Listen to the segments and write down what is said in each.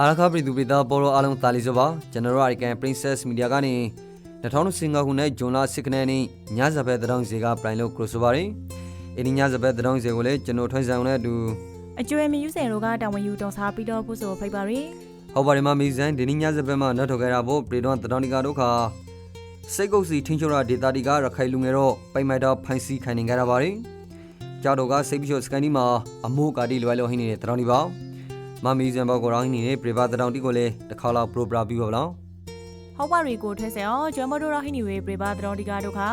အားရခပြည်သူပြည်သားပေါ်တော်အားလုံးတာလီဆိုပါကျွန်တော်တို့အရိကန် Princess Media ကနေ2015ခုနှစ်ဇွန်လ10ရက်နေ့ညဇဘက်တရောင်းစီကပြိုင်လို့ cross ပါတယ်။အဲဒီညဇဘက်တရောင်းစီကိုလည်းကျွန်တော်ထွန်းဆောင်နဲ့အတူအကျွဲမယူစင်တို့ကတာဝန်ယူတော်စားပြီးတော့ဖို့ဆိုဖိတ်ပါရီဟောပါတယ်မမီဇန်ဒီနေ့ညဇဘက်မှာနောက်ထုတ်ခဲ့တာဖို့ပြည်တော်တရောင်းဒီကတို့ခါစိတ်ကုတ်စီထင်းချိုရာဒေတာဒီကရခိုင်လူငယ်တော့ပိုင်မိုက်တော့ဖိုင်စီခိုင်နေကြတာပါတယ်။ကြောက်တော့ကစိတ်ပြီးတော့စကန်ဒီမှာအမိုးကာတီလွယ်လို့ဟင်းနေတဲ့တရောင်းဒီပါ မမီဇန်ဘောကိုရောင်းနေတဲ့ပြည်ပါတရောင်းဒီကိုလည်းတစ်ခါလောက်ပရိုပရာပြီးပါလားဟောက်ပါရီကိုထဲဆယ်အောင်ကျွမ်းမတို့ရဟိနီဝေပြပါတော်ဒီကာတို့ခါ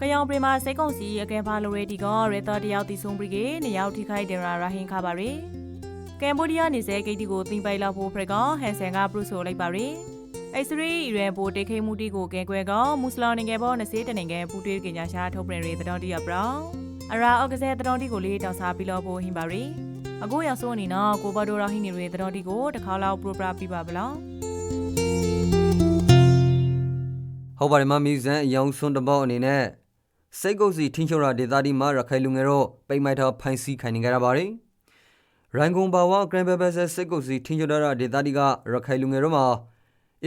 ကယောင်ပြမာစိတ်ကုံစီအကဲဖာလိုရဲဒီကောရဲတော်တယောက်တီဆုံးပြီးကေနေရောက်ထိခိုက်တယ်ရာရဟင်ခါပါရီကမ်ဘောဒီးယားနေစေဂိတ်တီကိုတင်ပိုင်လောက်ဖို့ဖရကောဟန်ဆန်ကပရုဆိုလိုက်ပါရီအိစရီအီရန်ပိုတေခိမှုတီကိုကဲကွဲကောမွတ်စလမ်နိုင်ငံပေါ်20တနိုင်ငံပူတေးကညာရှာထုတ်ပြန်ရီတော်တီရပရောအရာအော့ကစဲတော်တီကိုလေးတောင်စားပြီးလို့ဖို့ဟင်ပါရီ အခုရောက်ဆိုအနေနော်ကိုဘဒိုရာဟိနီရီတော်တီကိုတစ်ခါလောက်ပရိုပရာပြပါဗလားဟုတ်ပါတယ်မမီဇန်အယောင်ဆွန်းတပေါက်အနေနဲ့စိတ်ကုတ်စီထင်းချိုရာဒေတာဒီမှာရခိုင်လူငယ်တော့ပိတ်မိုက်ထောက်ဖိုင်စီခိုင်နေကြတာပါတယ်ရန်ကုန်ဘာဝဂရန်ဘဘဆဲစိတ်ကုတ်စီထင်းချိုရာဒေတာဒီကရခိုင်လူငယ်တော့မှာ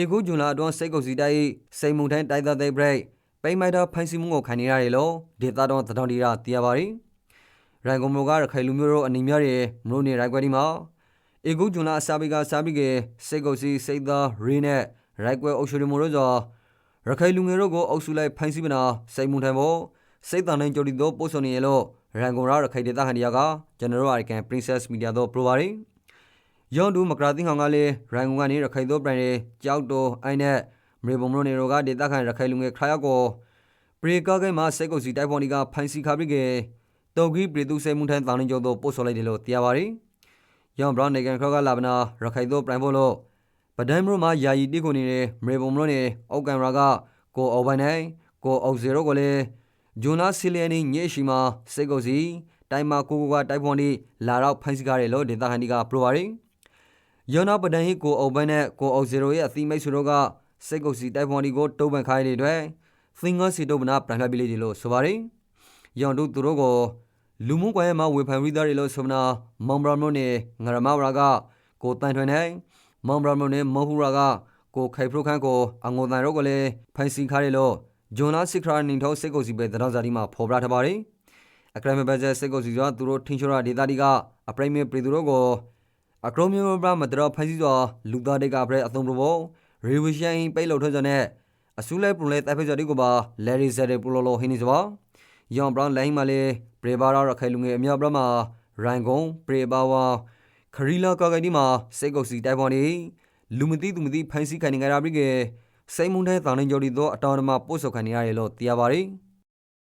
ဧကုဂျွန်လာအတွန်းစိတ်ကုတ်စီတိုက်စိန်မုန်ထိုင်းတိုက်သားသိဘရိတ်ပိတ်မိုက်ထောက်ဖိုင်စီမှုကိုခိုင်နေရတယ်လို့ဒေတာတော့သတောင်ဒီရာသိရပါတယ် ရန်ကုန်မြို့ကရခိုင်လူမျိုးတို့အနေများရဲ့မလို့နေရိုက်ကွက်ဒီမှာဧကုဂျွန်လာအစာပိကစာပိကေစိတ်ကုတ်စီစိတ်သားရင်းနဲ့ရိုက်ကွက်အုပ်ချုပ်မှုတို့ကြောင့်ရခိုင်လူငယ်တို့ကိုအုပ်စုလိုက်ဖမ်းဆီးမနာစိတ်မှုထံဖို့စိတ်တန်တိုင်းကြိုတီတို့ပို့ဆောင်နေရလို့ရန်ကုန်ရရခိုင်ဒေသခံတွေကကျွန်တော်တို့အရိကန် Princess Media တို့ပရိုပါရီရောင်းတူမကရာသိဟောင်ကလည်းရန်ကုန်ကနေရခိုင်တို့ပြန်နေကြောက်တော်အိုင်းနဲ့မေဘုံမလို့နေတို့ကဒေသခံရခိုင်လူငယ်ခါရောက်ကိုပရီကာကဲမှာစိတ်ကိုစီတိုက်ပေါ်ဒီကဖမ်းဆီးခါပြီးက တော်ဂီပရီသူစိတ်မှုထံတန်တိုင်းကြိုတို့ပို့ဆောင်လိုက်တယ်လို့သိရပါရီရောင်းဘရောင်းနေကန်ခရောကလာဗနာရခိုင်တို့ပြန်ဖို့လို့ပဒံမရမှာယာယီတိကိုနေတဲ့မေဘုံမလို့နေအောက်ကန်ရာကကိုအော်ဘိုင်နိုင်ကိုအောက်ဇေရိုကိုလည်းဂျွန်နာဆီလီယနီညေရှိမှာစိတ်ကုစီတိုင်မာကိုကိုကတိုက်ပွန်ဒီလာတော့ဖန်စီကားတယ်လို့ဒေတာဟန်ဒီကပရိုပါရီယောနာပဒံဟီကိုအော်ဘိုင်နဲ့ကိုအောက်ဇေရိုရဲ့အသီးမိတ်ဆွေတို့ကစိတ်ကုစီတိုက်ပွန်ဒီကိုတုံးပန်ခိုင်းတဲ့အတွက်သင်္ဂစီတုံးပနာပရန်လှပီလေးလို့ဆိုပါရီယောင်တို့သူတို့ကို လူမှုကွန်ရက်မှာဝေဖန်ရီသားတွေလို့ဆိုမနာမောင်ဘရမလို့နေငရမဝရာကကိုတန်ထွင်နိုင်မောင်ဘရမနဲ့မဟူရာကကိုခိုင်ဖရိုခန့်ကိုအငုံတန်တို့ကလည်းဖိုင်စီခါရလို့ဂျွန်လာစစ်ခရာနင်ထောစစ်ကုစီပဲတတော်ဇာတိမှာဖော်ပြထားပါတယ်အကရမဘဇက်စစ်ကုစီကသူတို့ထင်းချိုရာဒေတာဒီကအပရိမေပရီသူတို့ကိုအကရောမျိုးဘရမတတော်ဖိုင်စီစွာလူသားတွေကပရဲအသုံးပဘောရေဝရှိုင်းပိတ်လို့ထွက်ကြတဲ့အဆူလဲပရိုလဲတိုက်ဖိကြတိကိုပါလယ်ရီဇက်ပရိုလိုဟင်းနေစပါယောင်ဘရောင်းလိုင်းမှာလေ ပရေဘာရာရခိုင်လူငယ်အများပရမှာရိုင်ဂုံပရေဘာဝါခရီလာကာကဒီမှာစိတ်ကုတ်စီတိုက်ပေါ်နေလူမသိသူမသိဖန်စီခံနေကြတာပြီးကစိတ်မုန်တဲ့တောင်နေကြတော့အတော်တမပို့ဆော်ခံနေရတယ်လို့သိရပါတယ်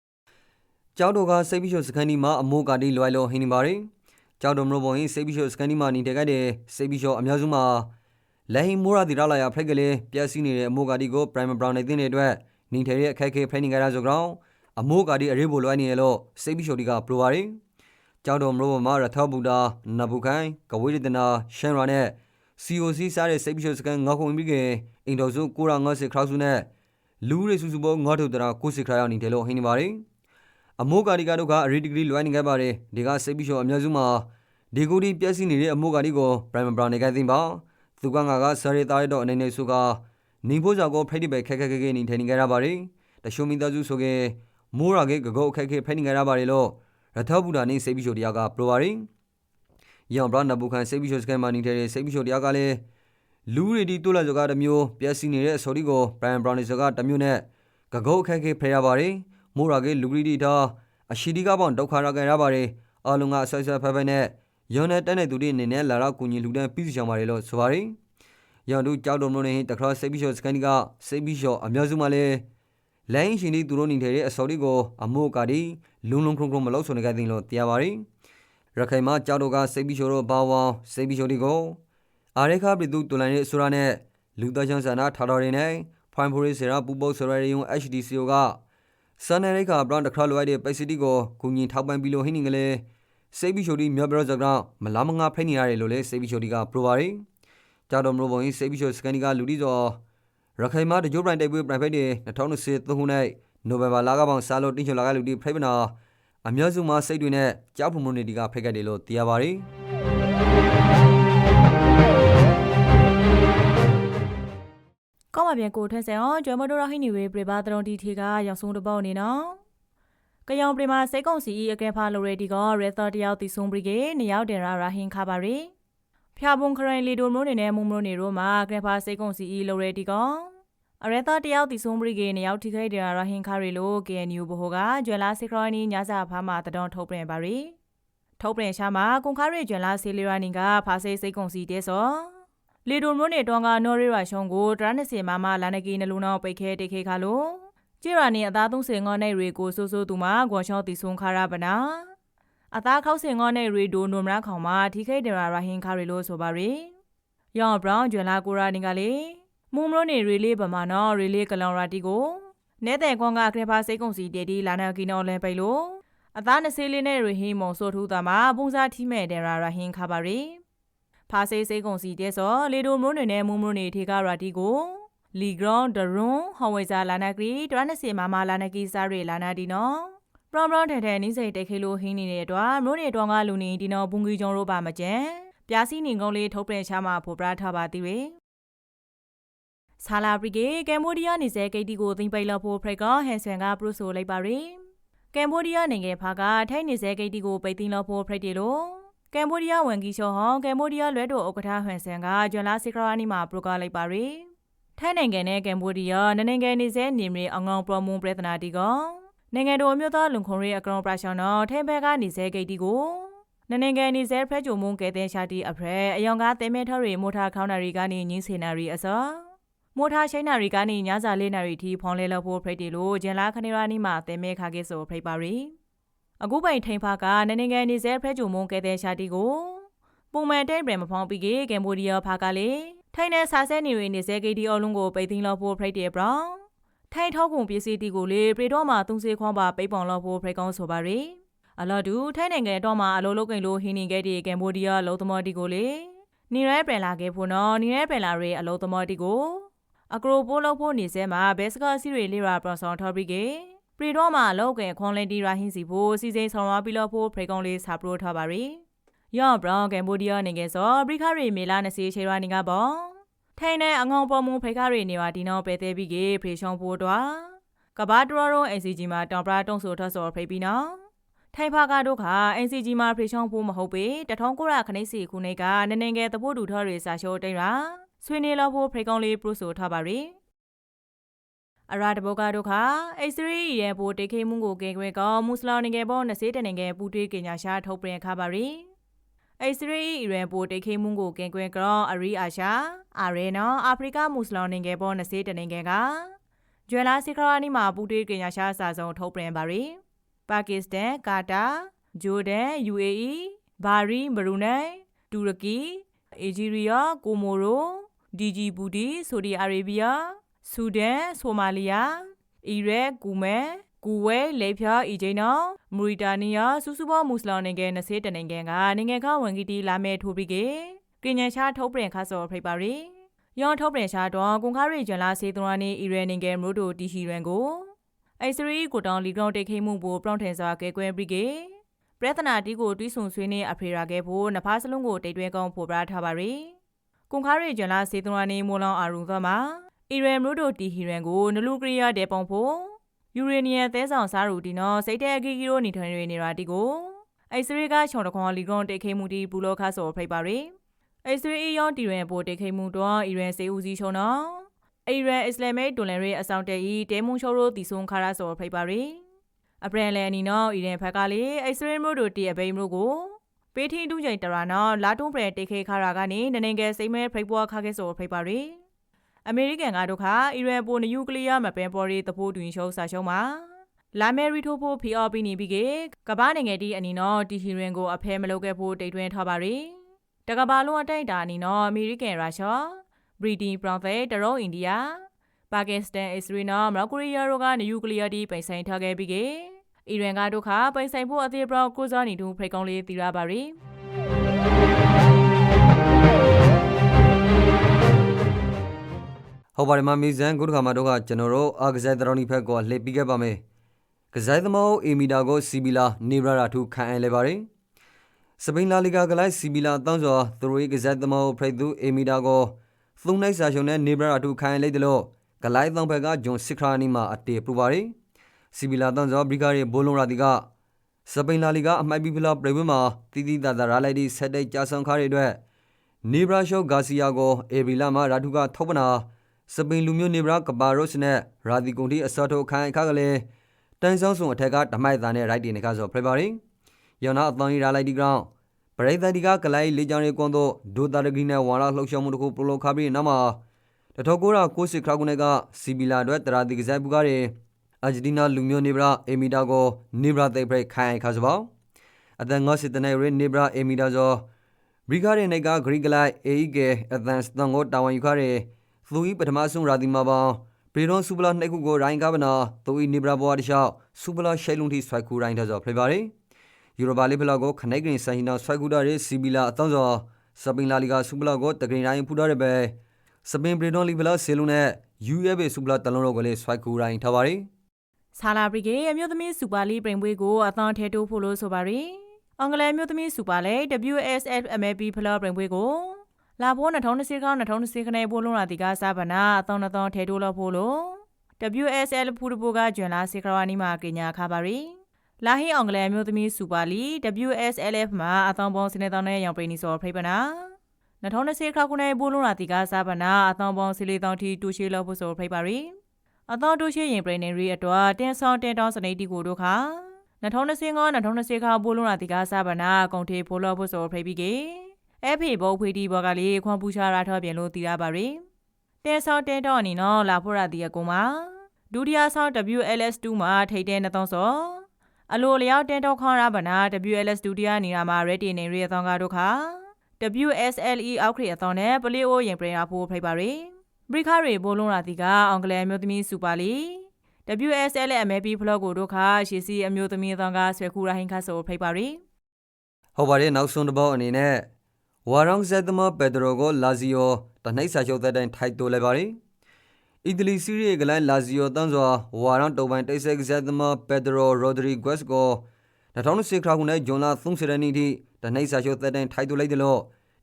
။ကျောင်းတော်ကစိတ်ပြီးရှုစကန်ဒီမှာအမိုးကာတီလွိုင်လို့ဟင်းနေပါတယ်။ကျောင်းတော်မျိုးပေါ်ရင်စိတ်ပြီးရှုစကန်ဒီမှာနေတဲ့ခဲ့တဲ့စိတ်ပြီးရှုအများစုမှာလက်ဟိမိုးရာတီရလာရဖရက်ကလေးပြက်စီးနေတဲ့အမိုးကာတီကို prime brown နေတဲ့အတွက်နေထိုင်ရဲ့အခက်အခဲဖိနေကြတာဆိုကြောင်း အမိုးကာတီအရေးပေါ်လွိုင်းနေရလို့စိတ်ပြီးရှုတီကပရိုပါတယ်။ကျောင်းတော်မလို့မှာရထဘူတာနဘူခိုင်ကဝိရဒနာရှန်ရာနဲ့ COC စားတဲ့စိတ်ပရှုစကန်ငါခုံပြီးကအင်တော်စုကိုရာငါစစ်ခရောက်စုနဲ့လူရီစုစုပေါ်ငါထုတ်တရာကိုစစ်ခရရောက်နေတယ်လို့ဟင်းနေပါတယ်အမိုးကာဒီကာတို့ကအရီဒီဂရီလွိုင်းနေခဲ့ပါတယ်ဒီကစိတ်ပရှုအများစုမှာဒီကိုဒီပြက်စီနေတဲ့အမိုးကာဒီကို prime brown နေခဲ့သိပါသူကငါကဆရီသားရတော့အနေနဲ့စုကနေဖို့ကြောင့်ကိုဖိတ်တိပဲခက်ခက်ခဲခဲနေထိုင်နေကြရပါတယ်တရှုံမီသားစုဆိုကေ မိုးရာကေဂဂုတ်အခက်ခဲဖိတ်နေကြရပါတယ်လို့ရထဘူတာနေစိတ်ပြီးရှိုတရားကပရိုပါရီယောင်ဘရနဘူခန်စိတ်ပြီးရှိုစကန်မာနေတဲ့စိတ်ပြီးရှိုတရားကလည်းလူရီဒီတိုလာစကားတစ်မျိုးပြက်စီနေတဲ့ဆော်ဒီကိုဘရိုင်ဘရောင်နီစကားတစ်မျိုးနဲ့ဂဂုတ်အခက်ခဲဖရရပါတယ်မိုးရာကေလူရီဒီတာအရှိဒီကပေါင်ဒုက္ခရကန်ရပါတယ်အလုံးကအဆွဲဆွဲဖဲဖဲနဲ့ယောနဲ့တက်တဲ့သူတွေအနေနဲ့လာတော့ကူညီလူတန်းပြီးစီချောင်ပါတယ်လို့ဆိုပါတယ်ယောင်တို့ကြောက်တော်မလို့နေတခါစိတ်ပြီးရှိုစကန်ဒီကစိတ်ပြီးရှိုအများစုမှလည်း လိုင်းရှင်ဒီသူတို့နေတဲ့အစော်ဒီကိုအမိုးကာဒီလုံလုံခုံခုံမလို့ဆိုနေကြတဲ့လို့တရားပါရီရခိုင်မှာကြောက်တော့ကစိတ်ပြီးရှိုတော့ဘာဝောင်းစိတ်ပြီးရှိုဒီကိုအာရခပြည်သူတူလိုင်းရဲ့ဆိုရနဲ့လူသားချမ်းဆန္ဒထားတော်ရင်းနဲ့ဖွိုင်ဖိုရီစေရာပူပုတ်ဆိုရယုံ HDCO ကစန်နရိခါဘရန်တခါလိုရတဲ့ပိုက်စီတီကိုကုညီထောက်ပံ့ပြီးလို့ဟင်းနေကလေးစိတ်ပြီးရှိုဒီမြော့ဘရဇက်ကမလာမငါဖိနေရတယ်လို့လေစိတ်ပြီးရှိုဒီကပရိုပါရီကြောက်တော်မလို့ပုံကြီးစိတ်ပြီးရှိုစကန်ဒီကလူဒီစော ရခိုင်မှာတရုတ်ပိုင်းတိုက်ပွဲပြိုင်ဖိုက်တွေ2023ခုနှစ်နိုဝင်ဘာလကပေါင်းစာလို့တင်းချွန်လာကလူတီဖိပနာအမျိုးစုမှာစိတ်တွေနဲ့ကြောက်ဖုံမှုနေတီကဖိတ်ကတ်တယ်လို့သိရပါတယ်ကောမပြန်ကိုထွက်စဲအောင်ကျွမ်းမတော်ရဟိနီဝေပြပါတရုံတီထီကရောက်ဆုံးတပေါ့နေနော်ကယောင်ပြမစိတ်ကုံစီဤအကဲဖာလိုရေဒီကရေသော်တယောက်တီဆုံပရီကေနေရောက်တယ်ရာရာဟင်ခါပါရီ ဖျာပုံခရိုင်လီဒိုမိုးနေနဲ့မုံမိုးနေတို့မှာကဲဖာစိတ်ကုံစီလိုရတီကအရဲသောတယောက်တီဆုံပရိကေနေရောက်ထိခိုက်တင်ရာရာဟင်ခါရီလို KNU ဘဟိုကကျွဲလာစစ်ခရိုနီညစာဖားမှာတတော်ထုတ်ပြန်ပါရီထုတ်ပြန်ရှာမှာကွန်ခါရီကျွဲလာစီလီရာနီကဖာစိတ်စိတ်ကုံစီတဲစောလီဒိုမိုနေတောင်ကနော်ရီရာရှုံကိုဒရနစီမာမလာနကီနလူနောပိတ်ခဲတိခေခါလို့ကြည်ရာနေအသားသုံးစင်ငေါနဲ့ရီကိုဆိုးဆိုးသူမှာဂွန်ရှောတီဆွန်ခါရပနာ အသားခောက်စင်ငေါနဲ့ရီဒိုနုံမရခေါင်မှာထိခိတ်ဒရာရာဟင်ခါရီလို့ဆိုပါရီယောင်ဘရောင်းဂျွန်လာကိုရာနေကလေမုံမလို့နေရီလေးပမာနော်ရီလေးကလောင်ရာတီကိုနဲတဲ့ကွန်ကခရဖာစိတ်ကုံစီတေတီလာနာကီနော်လဲပိတ်လို့အသားနစေးလေးနဲ့ရီဟီမုံဆိုထူတာမှာပုံစားထီမဲ့ဒရာရာဟင်ခါပါရီဖာစေးစိတ်ကုံစီတဲစောလေဒိုမုံနေနဲ့မုံမလို့နေထေကရာတီကိုလီဂရွန်ဒရွန်ဟော်ဝေဇာလာနာကရီဒရနစီမာမာလာနာကီစားရီလာနာဒီနော် ပရောင်ပရောင်ထဲထဲနင်းစိတ်တိတ်ခေလိုဟင်းနေတဲ့အတွက်မလို့နေတော့ကလူနေဒီနော်ဘုံကြီးကျုံတို့ပါမကျန်ပြားစီနေကုန်းလေးထုတ်ပြန်ချမှာဖို့ပြထားပါသေးတယ်ဆာလာပရီကေကမ်ဘောဒီးယားနေစဲဂိတ်တီကိုသိမ့်ပိတ်လောက်ဖို့ဖရက်ကဟန်ဆန်ကပရုဆိုလိုက်ပါရီကမ်ဘောဒီးယားနိုင်ငံဖာကထိုင်းနေစဲဂိတ်တီကိုပိတ်သိမ်းလောက်ဖို့ဖရက်တီလို့ကမ်ဘောဒီးယားဝန်ကြီးချုပ်ဟောင်းကမ်ဘောဒီးယားလွဲတော်ဥက္ကဋ္ဌဟန်ဆန်ကဂျွန်လာစီကရာနီမှာပရိုကလိုက်ပါရီထိုင်းနိုင်ငံနဲ့ကမ်ဘောဒီးယားနိုင်ငံနေစဲနေမီအောင်အောင်ပရမွန်ပြဒနာတီက နိုင်ငံတော်မျိုးသားလုံခုံရေးအကရောင်ပရရှောင်းတော်ထိုင်းဘက်ကနေစဲဂိတ်တီကိုနိုင်ငံနေစဲဖရက်ဂျုံမုန်ကဲတဲ့ရှာတီအဖရဲအယောင်ကားတဲမဲထော်ရီမိုတာခေါင်းနာရီကနေညင်းစေနာရီအစောမိုတာရှိုင်းနာရီကနေညစာလေးနာရီထိဖောင်းလဲလို့ဖို့ဖရိတ်တီလို့ဂျန်လာခနေရာနီမှာတဲမဲခါကေဆိုဖရိတ်ပါရီအခုပိုင်ထိန်ဖာကနိုင်ငံနေစဲဖရက်ဂျုံမုန်ကဲတဲ့ရှာတီကိုပုံမှန်တဲ့ပြန်မဖောင်းပြီးကေကမ်ဘောဒီးယားဖာကလေထိုင်းနဲ့ဆာဆဲနေရီနေစဲဂိတ်တီအလုံးကိုပိတ်သိမ်းလို့ဖို့ဖရိတ်တီဘရောင်း ထိုင်းထောက်ကုန်ပစ္စည်းတီကိုလေပရီတော့မှာသုံးစေခွန်ပါပိတ်ပေါင်လို့ဖို့ဖရိတ်ကောင်းဆိုပါရီအလော်တူထိုင်းနိုင်ငံတော့မှာအလိုလုတ်ကိန်လို့ဟင်းနေခဲ့တဲ့ကမ်ဘောဒီးယားလုံသမော်တီကိုလေနေရဲပြန်လာခဲ့ဖို့နော်နေရဲပြန်လာရဲအလုံသမော်တီကိုအကရိုပိုးလို့ဖို့နေစဲမှာဘက်စကာစီရီလီရာပရဆောင်ထော်ပရီကေပရီတော့မှာလောက်ကင်ခွန်လန်တီရာဟင်းစီဖို့စီစိန်ဆောင်ရွာပြီးလို့ဖို့ဖရိတ်ကောင်းလေးစာပရိုထားပါရီယော့ဘရောင်းကမ်ဘောဒီးယားနိုင်ငံစောပရိခရီမေလာ20ချေရာနေကပေါ့ ထိုင်းနဲ့အငေါပေါ်မူဖိခရီနေပါဒီနော်ပဲသေးပြီးကေဖေရှောင်းဖို့တော့ကဘာတရရော NCG မှာတောင်ပရာတုံးဆိုထဆော်ဖိပြီးနော်ထိုင်ဖာကတို့က NCG မှာဖေရှောင်းဖို့မဟုတ်ပေတထုံးကိုရခနိစီခုနေကနနေငယ်တဖို့တူထော်ရီစာရှိုးတိတ်ရာဆွေနေလောက်ဖို့ဖိကောင်းလေးပရုဆိုထားပါရီအရာတဘောကတို့ခအိစရီရဲ့ဘိုတေခေမှုကိုကေခွေကောမုစလောနေငယ်ပေါ်20တနေငယ်ပူတွေးကညာရှာထုတ်ပြန်ခပါရီ အိစရီအီရန်ပိုတေခေမှုကိုကင်ကွင်ကရောအရီအာရှာအာရေနော်အာဖရိကမုစလောနေငယ်ပေါ်20တနေငယ်ကဂျွယ်လာစီကရာနီမှာပူတွေးကညာရှာစာစုံထုတ်ပြန်ပါရီပါကစ္စတန်ကာတာဂျိုဒန် UAE ဘာရီဘရူနိုင်တူရကီအေဂျီရီယာကိုမိုရိုဒီဂျီဘူတီဆိုဒီအာရေဗီးယားဆူဒန်ဆိုမာလီယာအီရက်ကူမဲ ကူဝဲလေဖြာအီဂျိနော်မူရီတာနီယာစူးစူပေါ်မုစလောင်နိုင်ငံ20တနိုင်ငံကနိုင်ငံခဝန်ကြီးတီလာမဲထိုးပြီးကေကင်ညာရှာထုတ်ပြန်ခါစော်ဖိပါရီယောင်ထုတ်ပြန်ရှာတော့ကွန်ခါရီဂျန်လာစေသွန်နီအီရန်နိုင်ငံမရိုတိုတီရှီရန်ကိုအိစရီကိုတောင်လီကောင်တိတ်ခိမှုကိုပရောင်းထင်စွာကဲကွဲပြီးကေပြဿနာတီကိုတွီးဆုံဆွေးနေအဖေရာခဲ့ဖို့နဖားစလုံးကိုတိတ်တွဲကောင်းဖော်ပြထားပါရီကွန်ခါရီဂျန်လာစေသွန်နီမိုလောင်အာရုံသမှာအီရန်မရိုတိုတီဟီရန်ကိုနလူကရီယာဒေပုံဖို့ ယူရေနီယံသဲဆောင်စားရူဒီနော်စိတ်တဲ့အကီကီရိုနေထွန်တွေနေရာတီကိုအိစရီကချော်တခွန်လီကွန်တိတ်ခိမှုတီဘူလောခါဆော်ဖိတ်ပါရီအိစရီယောတီရန်ပိုတိတ်ခိမှုတော့အီရန်စေဦးစီးချုံနော်အီရန်အစ္စလာမစ်တွန်လန်ရေးအဆောင်တဲဤတဲမွန်ရှိုးရိုတီဆွန်ခါရဆော်ဖိတ်ပါရီအပရန်လန်နီနော်အီရန်ဖက်ကလေအိစရီမို့တို့တီအဘိမို့ကိုပေးထင်းတူးချိန်တရာနော်လာတွန်းပရတိတ်ခိခါရာကနေနနေငယ်စိမ့်မဲဖိတ်ပွားခါခဲ့ဆော်ဖိတ်ပါရီ အမေရိကန်ကတို့ခါအီရန်ပိုနျူကလ িয়ার မပန်ပေါ်ရီတဖိုးတွင်ရှုံးစာရှုံးမှာလာမယ်ရီထိုဖို့ဖီအော်ပြီးနေပြီးကကဘာနိုင်ငံတီအနီနော်တီဟီရင်ကိုအဖဲမလုပ်ခဲ့ဖို့တိတ်တွင်းထားပါရီတကဘာလုံးအတိုက်တာအနီနော်အမေရိကန်ရုရှားဘရီတင်ပရောင်ဖဲတရောအိန္ဒိယပါကစ္စတန်အစ္စရေးနော်မောက်ကိုရီးယားတို့ကနျူကလ িয়ার တီပိုင်ဆိုင်ထားခဲ့ပြီးကအီရန်ကတို့ခါပိုင်ဆိုင်ဖို့အသေးပရောကိုစားနေတူဖိတ်ကောင်းလေးတီရပါရီ ဟုတ်ပါတယ်မမီဇန်ခုတစ်ခါမှတော့ကကျွန်တော်တို့အာကစားတရောင်းဒီဖက်ကိုလှည့်ပြီးခဲ့ပါမယ်ကစားသမားအီမီတာကိုစီဘီလာနေရရာထူခံအလဲပါတယ်စပိန်လာလီဂါကလိုက်စီဘီလာတောင်းစွာသူတို့ရဲ့ကစားသမားဖရိတ်သူအီမီတာကိုသုံးနိုင်စာရှုံနဲ့နေဘရာတူခိုင်လိုက်တယ်လို့ဂလိုက်သောဘက်ကဂျွန်စစ်ခရာနီမှာအတေပူပါရီစီဘီလာတန်ဇောဘရီဂါရီဘိုလုံရာတီကစပိန်လာလီကအမိုက်ဘီဖလာပရိဝင်းမှာတီတီတာတာရာလိုက်ဒီဆက်တိုက်ကြာဆောင်ခါရီအတွက်နေဘရာရှော့ဂါစီယာကိုအေဘီလာမှာရာထူကထောက်ပနာ စပိန်လူမျိုးနေဘရာကပါရိုစ်နဲ့ရာဒီကွန်တီအစောထုတ်ခိုင်ခါကလေးတန်ဆောင်ဆုံအထက်ကဓမိုက်သားနဲ့ရိုက်တင်နေကဆိုဖရပါရီယောနာအသွန်ရီရာလိုက်ဒီကောင်ပရိသတ်ဒီကကလိုက်လေကြောင်းရေးကွန်တို့ဒိုတာရဂီနဲ့ဝါလာလှုပ်ရှားမှုတခုပရိုလိုခါပြီးနောက်မှာတထောကိုရာကိုစစ်ခရာကုနေကစီဘီလာအတွက်တရာဒီကစားပူကားတွေအာဂျင်တီနာလူမျိုးနေဘရာအေမီတာကိုနေဘရာသိပ်ဖိတ်ခိုင်ခါစပေါအတန်ငေါစစ်တနေရနေဘရာအေမီတာဇောဘရီဂါရီနေကဂရီကလိုက်အေအီကေအတန်စတန်ကိုတာဝန်ယူခါရဲ သူဤပထမဆုံးရာဒီမာပေါင်းပရီရွန်စူပလာနှိတ်ခုကိုရိုင်းကားပနာသူဤနေဘရာဘွားတလျှောက်စူပလာရှဲလုံတီဆွိုက်ကူရိုင်းတဲ့ဇောဖလေပါရီယူရိုပါလီဖလာကိုခနိုက်ကရင်ဆိုင်နာဆွိုက်ကူတာရဲစီဘီလာအတောင်းဇောစပင်လာလီဂါစူပလာကိုတကရင်ရိုင်းဖူတာရဲပဲစပင်ပရီဒွန်လီဖလာဆေလုံနဲ့ UFA စူပလာတလုံးတော့ကလေးဆွိုက်ကူရိုင်းထားပါရီဆာလာဘရီဂေအမျိုးသမီးစူပါလီပရင်ပွဲကိုအသောထဲတိုးဖို့လို့ဆိုပါရီအင်္ဂလိပ်အမျိုးသမီးစူပါလေ WSF MLB ဖလော့ပရင်ပွဲကို လာဖို့2020ခေါ2020ခနဲ့ပို့လုံးလာတီကစားဗနာအသောအသောထဲတိုးလို့ဖို့လို့ WSL ဖူတဘူကကျွမ်းလာစေခရဝနီမှာကညာခါပါရီလာဟီအင်္ဂလိပ်အမျိုးသမီးစူပါလီ WSLF မှာအသောပေါင်းစနေတောင်းနဲ့ရောင်ပရိနီစောဖိပနာ2020ခခုနဲ့ပို့လုံးလာတီကစားဗနာအသောပေါင်းစီလီတောင်းတီတူရှိလို့ဖို့ဆိုဖိပါရီအသောတို့ရှိရင်ပရိနေရီအတွက်တင်းဆောင်တင်းတောင်းစနေတီကိုတို့ခါ2025 2020ခါပိုးလုံးလာတီကစားဗနာအကုန်ထေဖိုလောဖို့ဆိုဖိပြီးကေ အဖေဘောဖွေတီဘောကလေးခွန်ပူချာရာထောပြင်လို့တီရပါရီတင်းဆောင်တင်းတောင်းအနေနော်လာဖို့ရတီအကုံမှာဒုတိယဆောင် WLS2 မှာထိတ်တဲ့နှသောစောအလိုလျောက်တင်းတောင်းခေါရဗနာ WLS ဒုတိယနေရာမှာ ready နေရီအသောကတို့ခါ WSLE အောက်ခရီအသောနဲ့ပလီအိုရင်ပရိယာဖို့ဖိပါရီဘရိခရီဘိုလုံးရာတီကအင်္ဂလိပ်အမျိုးသမီးစူပါလီ WSL ရဲ့ MLB ဖလော့ကိုတို့ခါရှီစီအမျိုးသမီးသောကဆွဲခူရာဟင်ခါဆိုဖိပါရီဟုတ်ပါတယ်နောက်ဆုံးတစ်ပေါက်အနေနဲ့ ဝါရောင်ဇက်သမပက်ဒရိုကိုလာဇီယိုတနှိပ်စာချုပ်တဲ့တိုင်ထိုက်တိုးလိုက်ပါတယ်အီတလီစီးရီးကလိုင်းလာဇီယိုတန်းစွာဝါရောင်တုံပိုင်တိတ်ဆက်ဇက်သမပက်ဒရိုရိုဒရီဂွက်စ်ကို2010ခါခုနှစ်ဂျွန်လာ30ရက်နေ့ထိတနှိပ်စာချုပ်တဲ့တိုင်ထိုက်တိုးလိုက်တယ်လို့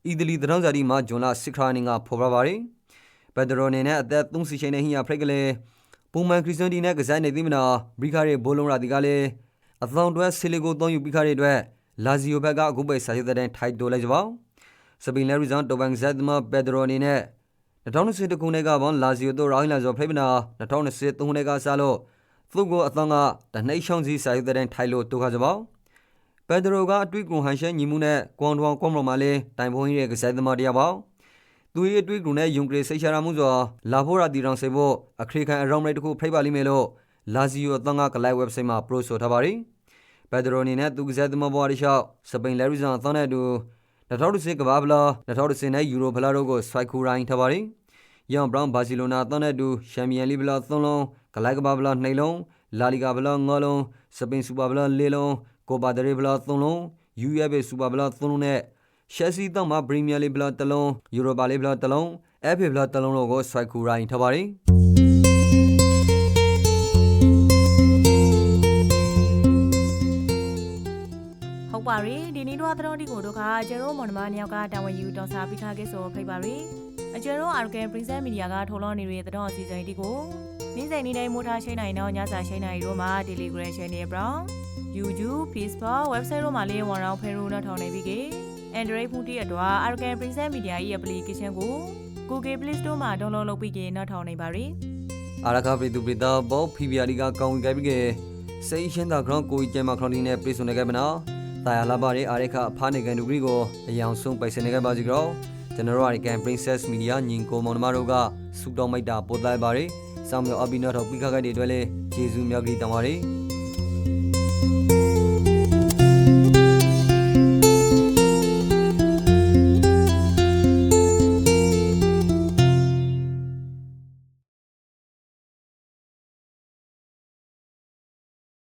အီတလီသတင်းစာဒီမှာဂျွန်လာ6ခါနေ့ကဖော်ပြပါတယ်ပက်ဒရိုနေနဲ့အသက်30ချိန်နဲ့ဟင်းရဖရိတ်ကလေးပုံမှန်ခရစ်စတန်တီနဲ့ကစားနေသိမနာဘရီခါရီဘိုလုံးရာဒီကလေးအသောတွဲဆီလီကိုသုံးယူပြီးခါရီအတွက်လာဇီယိုဘက်ကအခုပဲစာချုပ်တဲ့ထိုက်တိုးလိုက်ကြပါ စပင်လရီဇန်တိုဘန်ဇက်မပက်ဒရိုနေနဲ့2020ခုနှစ်ကဘောလာဇီယိုတို့ရောင်းလာဆိုဖိမနာ2023ခုနှစ်ကစားလို့သူ့ကိုအသောကတနှိတ်ရှောင်းစီစာချုပ်တဲ့ထိုက်လို့တိုးခါကြပါပက်ဒရိုကအတွေ့အကြုံဟန်ရှဲညီမှုနဲ့ကွန်ထွန်ကွန်မမာလေးတိုင်ဖုံကြီးရဲ့ကစားသမားတရားပေါ့သူရဲ့အတွေ့အကြုံနဲ့ယုံကြည်စိတ်ချရမှုစွာလာဖို့ရတီတောင်စေဖို့အခရိခံအရောင်းလိုက်တစ်ခုဖိတ်ပါလိမ့်မယ်လို့လာဇီယိုအသောကကလိုက် website မှာ pro ဆိုထားပါရီပက်ဒရိုနေနဲ့သူကစားသမားဘွားတလျှောက်စပိန်လရီဇန်အသောနဲ့အတူ 2010ကဘာဗလာ2010နဲ့ယူရိုဖလာတို့ကိုစိုက်ခူရိုင်းထားပါရီ။ယောင်ဘရောင်းဘာစီလိုနာအသနဲ့တူချန်ပီယံလိဗလာ၃လုံးဂလိုက်ကဘာဗလာ၂လုံးလာလီဂါဗလာ၅လုံးစပိန်စူပါဗလာ၄လုံးကိုပါဒရီဗလာ၃လုံး UFA စူပါဗလာ၃လုံးနဲ့ရှက်စီတောင်းမှာပရီးမီယာလိဗလာ၁လုံးယူရိုပါလိဗလာ၁လုံး FA ဗလာ၁လုံးတို့ကိုစိုက်ခူရိုင်းထားပါရီ။ ဟုတ်ပါရီဒီနေ့တော့သတော်ဒီကိုတို့ခါကျတော့မော်နမနှစ်ယောက်ကတာဝန်ယူတော်စာပြီးခါခဲ့ဆိုဖိပါရီအကျတော့အာရကန်ပရိဇက်မီဒီယာကထော်လောနေရတဲ့တော်အစီအစဉ်ဒီကိုနေ့စဉ်နေ့တိုင်းမိုးထားရှိနိုင်တော့ညစာရှိနိုင်တို့မှာ Telegram Channel ဘရောင်း YouTube Facebook website တို့မှာလေးဝန်ရောင်းဖဲရိုးနဲ့ထောင်နေပြီကေ Android ဖုန်းတီအတွက် Argan Princess Media ၏ application ကို Google Play Store မှာ download လုပ်ပြီးကေနောက်ထောင်နေပါရီအာရခပရိသူပရိသဘောဖီဗီယာလီကကောင်းဝင်ခဲ့ပြီးကစိတ်ရှင်းတာဂရောင်းကိုကြီးကျမခရောင်းဒီနဲ့ပြေဆုံနေခဲ့မနာ တာယာလာပါရီအာရခအဖားနေကန်ဒူဂရီကိုအယောင်ဆုံးပိုင်စင်နေခဲ့ပါစီကြောကျွန်တော်တို့အာရကန် Princess Media ညီကိုမောင်နှမတို့ကစူတောင်းမိတ်တာပို့လိုက်ပါရီစောင်းမြော်အဘိနောထောက်ပြီးခါခိုက်တွေအတွက်လဲဂျေဇူးမြောက်ကြီးတောင်းပါရီ